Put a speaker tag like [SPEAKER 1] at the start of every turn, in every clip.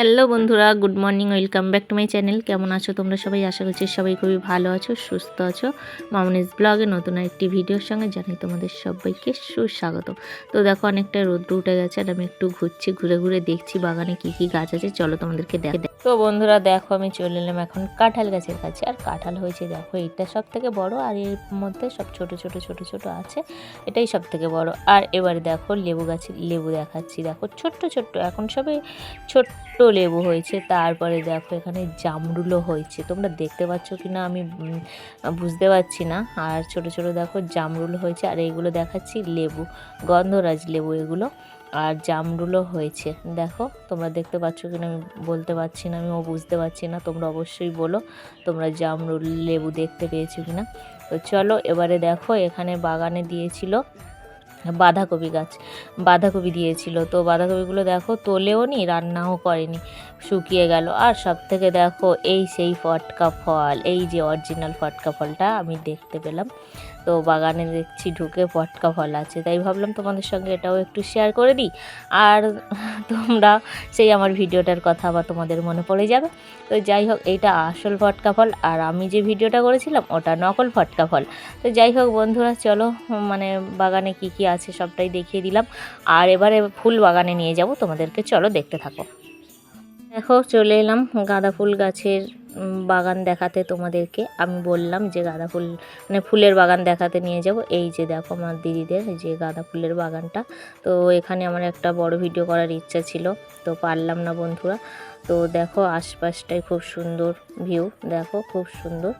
[SPEAKER 1] Hello বন্ধুরা, good morning, welcome back to my channel. কেমন আছো তোমরা সবাই? আশা করছি সবাই খুবই ভালো আছো, সুস্থ আছো। মামনিস ব্লগে নতুন একটি ভিডিওর সঙ্গে জানাই তোমাদের সবাইকে সুস্বাগত। তো দেখো, অনেকটা রোদ্র উঠে গেছে আর আমি একটু ঘুরছি, ঘুরে ঘুরে দেখছি বাগানে কি কি গাছ আছে। চলো তোমাদেরকে দেখ তো বন্ধুরা, দেখো, আমি চলে এলাম এখন কাঁঠাল গাছের কাছে। আর কাঁঠাল হয়েছে, দেখো, এটা সব থেকে বড় আর এর মধ্যে সব ছোট ছোট ছোট ছোট আছে। এটাই সব থেকে বড়। আর এবারে দেখো, লেবু গাছের লেবু দেখাচ্ছি। দেখো, ছোট্ট ছোট্ট। এখন সবে ছোট্ট লেবু হয়েছে, তারপরে দেখো এখানে জামরুলও হয়েছে। তোমরা দেখতে পাচ্ছ কি না আমি বুঝতে পারছি না। আর ছোট ছোট দেখো জামরুল হয়েছে, আর এইগুলো দেখাচ্ছি লেবু, গন্ধরাজ লেবু এগুলো। আর জামরুলও হয়েছে, দেখো তোমরা দেখতে পাচ্ছ কি না আমি বলতে পারছি না, আমিও বুঝতে পারছি না, তোমরা অবশ্যই বলো তোমরা জামরুল লেবু দেখতে পেয়েছ কিনা। তো চলো এবারে দেখো এখানে বাগানে দিয়েছিল বাঁধাকপি গাছ। বাঁধাকপি দিয়েছিল। তো বাঁধাকপিগুলো দেখো তোলেও নি, রান্নাও করেনি। শুকিয়ে গেল। আর সব থেকে দেখো এই সেই ফটকা ফল, এই যে অরিজিনাল ফটকা ফলটা আমি দেখতে পেলাম। তো বাগানে দেখছি ঢুকে ফটকা ফল আছে। তাই ভাবলাম তোমাদের সঙ্গে এটাও একটু শেয়ার করে দিই। আর তোমরা সেই আমার ভিডিওটার কথা আবার তোমাদের মনে পড়ে যাবে। তো যাই হোক, এইটা আসল ফটকা ফল। আর আমি যে ভিডিওটা করেছিলাম, ওটা নকল ফটকা ফল। তো যাই হোক বন্ধুরা, চলো মানে বাগানে কি কি আছে সবটাই দেখিয়ে দিলাম। আর এবারে ফুল বাগানে নিয়ে যাব, তোমাদেরকে চলো দেখতে থাকো। দেখো, চলে এলাম গাঁদা ফুল গাছের বাগান দেখাতে তোমাদেরকে আমি বললাম যে গাঁদা ফুল মানে ফুলের বাগান দেখাতে নিয়ে যাব। এই যে দেখো আমার দিদিদের যে গাঁদা ফুলের বাগানটা। তো এখানে আমার একটা বড় ভিডিও করার ইচ্ছা ছিল, তো পারলাম না বন্ধুরা। তো দেখো আশপাশটাই খুব সুন্দর ভিউ দেখো খুব সুন্দর।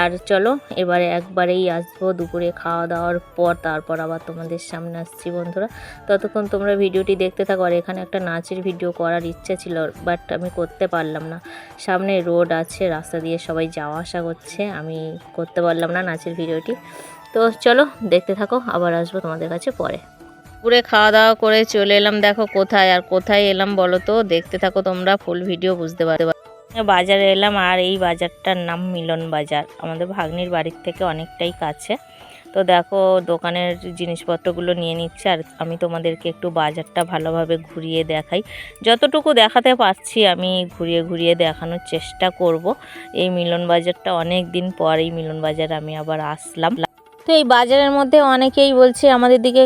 [SPEAKER 1] আর চলো, এবারে একবারেই আসব দুপুরে খাওয়া দাওয়ার পর, তারপর আবার তোমাদের সামনে আসছি বন্ধুরা। ততক্ষণ তোমরা ভিডিওটি দেখতে থাকো, আর এখানে একটা নাচের ভিডিও করার ইচ্ছা ছিল বাট আমি করতে পারলাম না। সামনে রোড আছে, রাস্তা দিয়ে সবাই যাওয়া আসা করছে, আমি করতে পারলাম না নাচের ভিডিওটি। তো চলো, দেখতে থাকো, আবার আসব তোমাদের কাছে পরে। পুরে খাওয়া দাওয়া করে চলে এলাম, দেখো কোথায়, আর কোথায় এলাম বলো তো? দেখতে থাকো তোমরা ফুল ভিডিও বুঝতে পারবে বাজারে এলাম আর এই বাজারটার নাম মিলন বাজার। আমাদের ভাগ্নির বাড়ির থেকে অনেকটাই কাছে। তো দেখো, দোকানের জিনিসপত্রগুলো নিয়ে নিচ্ছে আর আমি তোমাদেরকে একটু বাজারটা ভালোভাবে ঘুরিয়ে দেখাই। যতটুকু দেখাতে পারছি আমি ঘুরিয়ে ঘুরিয়ে দেখানোর চেষ্টা করব। এই মিলন বাজারটা অনেক দিন পর এই মিলন বাজার আমি আবার আসলাম। তো এই বাজারের মধ্যে অনেকেই বলছে, আমাদের দিকে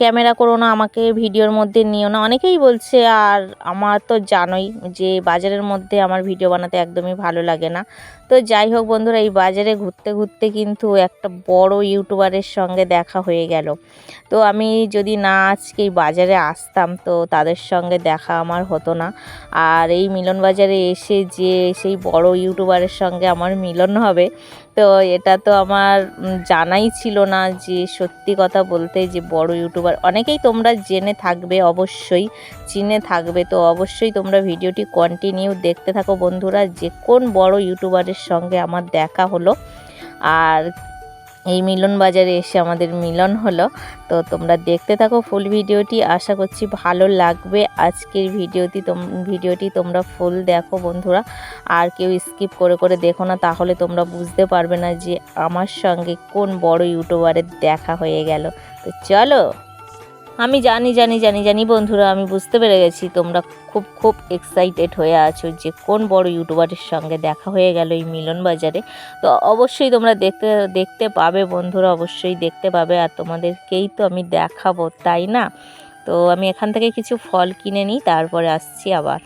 [SPEAKER 1] ক্যামেরা করো না, আমাকে ভিডিওর মধ্যে নিও না। অনেকেই বলছে, আর আমার তো জানোই যে বাজারের মধ্যে আমার ভিডিও বানাতে একদমই ভালো লাগে না। তো যাই হোক বন্ধুরা, এই বাজারে ঘুরতে ঘুরতে কিন্তু একটা বড় ইউটিউবারের সঙ্গে দেখা হয়ে গেল। তো আমি যদি না আজকে এই বাজারে আসতাম, তো তাদের সঙ্গে দেখা আমার হতো না। আর এই মিলন বাজারে এসে যে সেই বড় ইউটিউবারের সঙ্গে আমার মিলন হবে তো এটা তো আমার জানাই ছিল না যে সত্যি কথা বলতে যে বড় ইউটিউবার। অনেকেই তোমরা জেনে থাকবে অবশ্যই, চিনে থাকবে। তো অবশ্যই তোমরা ভিডিওটি কন্টিনিউ দেখতে থাকো বন্ধুরা। যে কোন বড় ইউটিউবারের সঙ্গে আমার দেখা হলো। আর এই মিলন বাজারে এসে আমাদের মিলন হলো। তো তোমরা দেখতে থাকো ফুল ভিডিওটি। আশা করছি ভালো লাগবে আজকের ভিডিওটি। ভিডিওটি তোমরা ফুল দেখো বন্ধুরা। আর কেউ স্কিপ করে করে দেখো না, তাহলে তোমরা বুঝতে পারবে না যে আমার সঙ্গে কোন বড় ইউটিউবারের দেখা হয়ে গেল। তো চলো! আমি জানি জানি জানি জানি বন্ধুরা, আমি বুঝতে পেরে গেছি তোমরা খুব খুব এক্সাইটেড হয়ে আছো যে কোন বড় ইউটিউবারের সঙ্গে দেখা হয়ে গেল এই মিলন বাজারে। তো অবশ্যই তোমরা দেখতে দেখতে পাবে বন্ধুরা, অবশ্যই দেখতে পাবে। আর তোমাদেরকেই তো আমি দেখাবো, তাই না? তো আমি এখান থেকে কিছু ফল কিনে নিই, তারপরে আসছি আবার।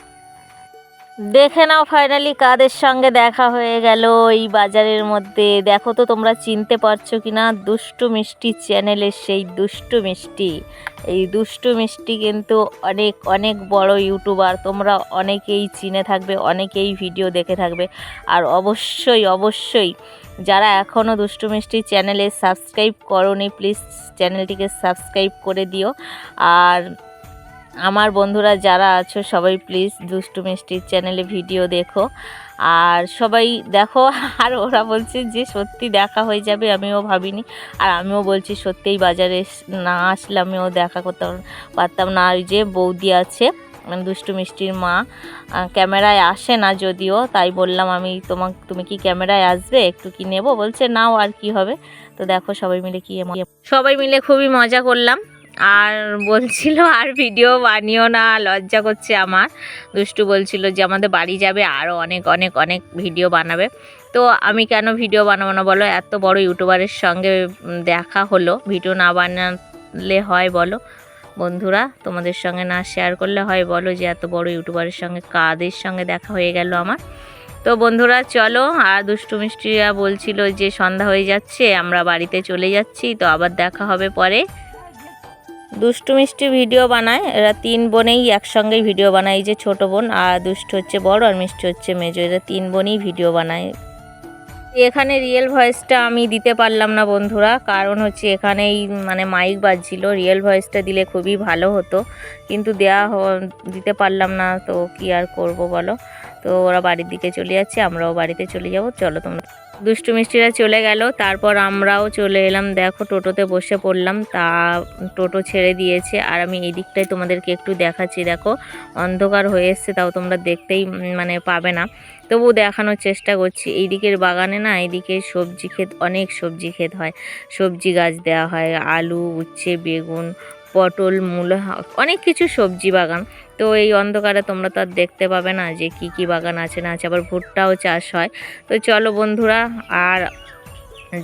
[SPEAKER 1] দেখে নাও ফাইনালি কাদের সঙ্গে দেখা হয়ে গেল এই বাজারের মধ্যে। দেখো তো তোমরা চিনতে পারছ কি না দুষ্টু মিষ্টি চ্যানেলের সেই দুষ্টু মিষ্টি। এই দুষ্টু মিষ্টি কিন্তু অনেক অনেক বড় ইউটিউবার তোমরা অনেকেই চিনে থাকবে, অনেকেই ভিডিও দেখে থাকবে। আর অবশ্যই অবশ্যই যারা এখনও দুষ্টু মিষ্টি চ্যানেলে সাবস্ক্রাইব করনি প্লিজ চ্যানেলটিকে সাবস্ক্রাইব করে দিও। আর আমার বন্ধুরা যারা আছো, সবাই প্লিজ দুষ্টু মিষ্টির চ্যানেলে ভিডিও দেখো। আর সবাই দেখো, আর ওরা বলছে যে সত্যি দেখা হয়ে যাবে, আমিও ভাবিনি। আর আমিও বলছি সত্যিই বাজারে না আসলে আমিও দেখা করতে পারতাম না। আর যে বৌদি আছে মানে দুষ্টু মিষ্টির মা ক্যামেরায় আসে না যদিও, তাই বললাম আমি তোমাক, তুমি কি ক্যামেরায় আসবে? একটু কি নেব? বলছে নাও আর কি হবে। তো দেখো সবাই মিলে কি সবাই মিলে খুবই মজা করলাম। আর বলছিল, আর ভিডিও বানিও না, লজ্জা করছে আমার। দুষ্টু বলছিল যে, আমাদের বাড়ি যাবে আরও অনেক অনেক অনেক ভিডিও বানাবে। তো আমি কেন ভিডিও বানাবো না বলো? এত বড় ইউটিউবারের সঙ্গে দেখা হলো। ভিডিও না বানালে হয় বলো? বন্ধুরা, তোমাদের সঙ্গে না শেয়ার করলে হয় বলো যে, এত বড় ইউটিউবারের সঙ্গে, কাদের সঙ্গে দেখা হয়ে গেল আমার? তো বন্ধুরা, চলো। আর দুষ্টু মিষ্টিরা বলছিল যে, সন্ধ্যা হয়ে যাচ্ছে, আমরা বাড়িতে চলে যাচ্ছি, তো আবার দেখা হবে পরে। দুষ্টু মিষ্টি ভিডিও বানায়। এরা তিন বোনেই একসঙ্গেই ভিডিও বানায়। এই যে ছোট বোন আর দুষ্টু হচ্ছে বড় আর মিষ্টি হচ্ছে মেজো। এরা তিন বোনই ভিডিও বানায়। এখানে রিয়েল ভয়েসটা আমি দিতে পারলাম না বন্ধুরা। কারণ হচ্ছে এখানেই মানে মাইক বাজছিল। রিয়েল ভয়েসটা দিলে খুবই ভালো হতো। কিন্তু দেয়া দিতে পারলাম না। তো কি আর করব বলো? তো ওরা বাড়ির দিকে চলে যাচ্ছে। আমরাও বাড়িতে চলে যাব। চলো তোমরা দুষ্টু মিষ্টিরা চলে গেল, তারপর আমরাও চলে এলাম। দেখো, টোটোতে বসে পড়লাম। তা, টোটো ছেড়ে দিয়েছে। আর আমি এই দিকটাই তোমাদেরকে একটু দেখাচ্ছি। দেখো, অন্ধকার হয়ে এসছে, তাও তোমরা দেখতেই মানে পাবে না। তবু দেখানোর চেষ্টা করছি। এই দিকের বাগানে না, এইদিকে সবজি ক্ষেত, অনেক সবজি ক্ষেত হয়। সবজি গাছ দেওয়া হয়, আলু, উচ্ছে, বেগুন পটল, মূলা, অনেক কিছু সবজি বাগান। তো এই অন্ধকারে তোমরা তো আর দেখতে পাবে না যে কি কি বাগান আছে না আছে, আবার ভুট্টাও চাষ হয়। তো চলো বন্ধুরা, আর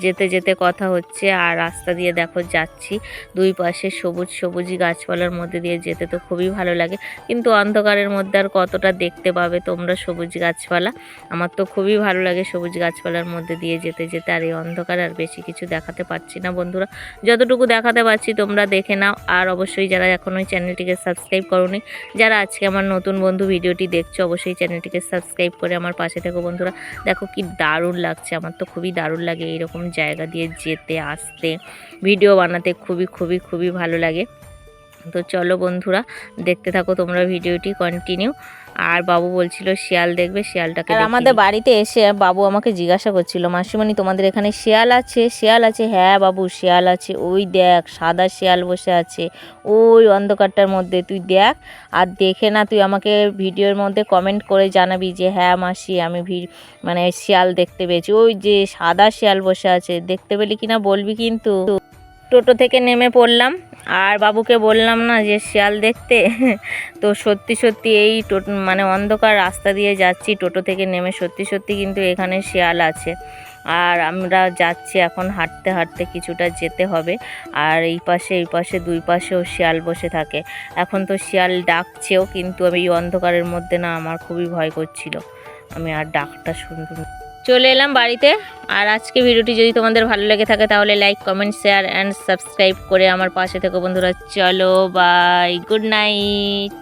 [SPEAKER 1] যেতে যেতে কথা হচ্ছে আর রাস্তা দিয়ে দেখো যাচ্ছি। দুই পাশে সবুজ সবুজ গাছপালার মধ্যে দিয়ে যেতে তো খুবই ভালো লাগে। কিন্তু অন্ধকারের মধ্যে আর কতটা দেখতে পাবে তোমরা সবুজ গাছপালা? আমার তো খুবই ভালো লাগে সবুজ গাছপালার মধ্যে দিয়ে যেতে যেতে আর এই অন্ধকার আর বেশি কিছু দেখাতে পারছি না বন্ধুরা। যতটুকু দেখাতে পারছি তোমরা দেখে নাও। আর অবশ্যই যারা এখন ওই চ্যানেলটিকে সাবস্ক্রাইব করোনি, যারা আজকে আমার নতুন বন্ধু ভিডিওটি দেখছ, অবশ্যই চ্যানেলটিকে সাবস্ক্রাইব করে আমার পাশে থেকো বন্ধুরা। দেখো কি দারুণ লাগছে, আমার তো খুবই দারুণ লাগে এরকম জায়গা দিয়ে যেতে, আসতে ভিডিও বানাতে খুবই খুবই খুবই ভালো লাগে। তো চলো বন্ধুরা, দেখতে থাকো তোমরা ভিডিওটি কন্টিনিউ আর বাবু বলছিল শিয়াল দেখবে শিয়ালটাকে
[SPEAKER 2] আমাদের বাড়িতে এসে বাবু আমাকে জিজ্ঞাসা করছিল মাসিমণি তোমাদের এখানে শিয়াল আছে? শিয়াল আছে। হ্যাঁ বাবু শিয়াল আছে। ওই দেখ সাদা শিয়াল বসে আছে। ওই অন্ধকারটার মধ্যে তুই দেখ। আর দেখে না তুই আমাকে ভিডিওর মধ্যে কমেন্ট করে জানাবি যে হ্যাঁ মাসি আমি ভি- মানে শিয়াল দেখতে পেয়েছি। ওই যে সাদা শিয়াল বসে আছে দেখতে পেলি কিনা বলবি কিন্তু।
[SPEAKER 1] টোটো থেকে নেমে পড়লাম। আর বাবুকে বললাম না যে শিয়াল দেখতে? তো সত্যি সত্যি এই টোটো মানে অন্ধকার রাস্তা দিয়ে যাচ্ছি, টোটো থেকে নেমে সত্যি সত্যি কিন্তু এখানে শিয়াল আছে। আর আমরা যাচ্ছি এখন হাঁটতে হাঁটতে কিছুটা যেতে হবে। আর এই পাশে এই পাশে, দুই পাশেও শিয়াল বসে থাকে। এখন তো শিয়াল ডাকছেও, কিন্তু আমি এই অন্ধকারের মধ্যে না, আমার খুবই ভয় করছিল। আমি আর ডাকটা শুনতে চলে এলাম বাড়িতে। আর আজকে ভিডিওটি যদি তোমাদের ভালো লেগে থাকে, তাহলে like comment share and subscribe করে আমার পাশে থেকো বন্ধুরা। চলো বাই গুড নাইট